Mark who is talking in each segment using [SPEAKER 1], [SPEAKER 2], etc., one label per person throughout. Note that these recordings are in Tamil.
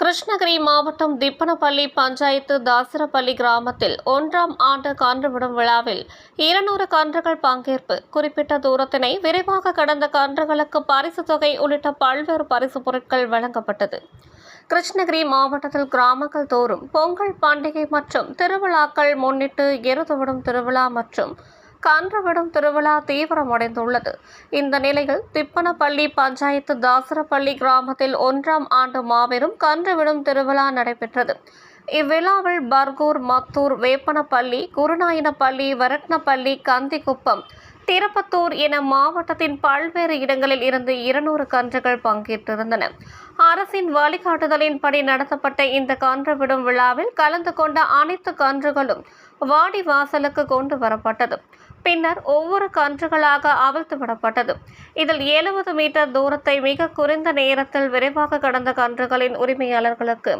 [SPEAKER 1] கிருஷ்ணகிரி மாவட்டம் திப்பனப்பள்ளி பஞ்சாயத்து தாசரப்பள்ளி கிராமத்தில் ஒன்றாம் ஆண்டு கன்றுவிடும் விழாவில் இருநூறு கன்றுகள் பங்கேற்பு. குறிப்பிட்ட தூரத்தினை விரைவாக கடந்த கன்றுகளுக்கு பரிசு தொகை உள்ளிட்ட பல்வேறு பரிசு பொருட்கள் வழங்கப்பட்டது. கிருஷ்ணகிரி மாவட்டத்தில் கிராமங்கள் தோறும் பொங்கல் பண்டிகை மற்றும் திருவிழாக்கள் முன்னிட்டு எருதுவிடும் திருவிழா மற்றும் கன்றுவிடும் திருவிழா தீவிரமடைந்துள்ளது. இந்த நிலையில் திப்பனப்பள்ளி பஞ்சாயத்து தாசரப்பள்ளி கிராமத்தில் ஒன்றாம் ஆண்டு மாபெரும் கன்றுவிடும் திருவிழா நடைபெற்றது. இவ்விழாவில் பர்கூர் மத்தூர் வேப்பனப்பள்ளி குருநாயனப்பள்ளி வரட்னப்பள்ளி கந்திக்குப்பம் திருப்பத்தூர் என மாவட்டத்தின் பல்வேறு இடங்களில் இருந்து இருநூறு கன்றுகள் பங்கேற்றிருந்தன. அரசின் வழிகாட்டுதலின்படி நடத்தப்பட்ட இந்த கன்று விடும் விழாவில் கலந்து கொண்ட அனைத்து கன்றுகளும் வாடி வாசலுக்கு கொண்டு வரப்பட்டது. பின்னர் ஒவ்வொரு கன்றுகளாக அவிழ்த்து விடப்பட்டது இதில் எழுபது மீட்டர் தூரத்தை மிக குறைந்த நேரத்தில் விரைவாக கடந்த கன்றுகளின் உரிமையாளர்களுக்கு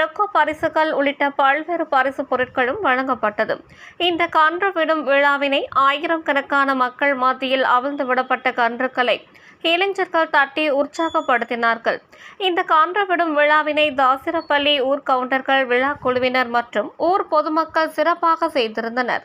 [SPEAKER 1] ரொக்க பரிசுகள் உள்ளிட்ட பல்வேறு பரிசு பொருட்களும் வழங்கப்பட்டது. இந்த கன்று விடும் விழாவினை ஆயிரம் கணக்கான மக்கள் மத்தியில் அவிழ்ந்து விடப்பட்ட கன்றுகளை இளைஞர்கள் தட்டி உற்சாகப்படுத்தினார்கள். இந்த கன்று விழாவினை தாசிரப்பள்ளி ஊர் கவுண்டர்கள் விழா குழுவினர் மற்றும் ஊர் பொதுமக்கள் சிறப்பாக செய்திருந்தனர்.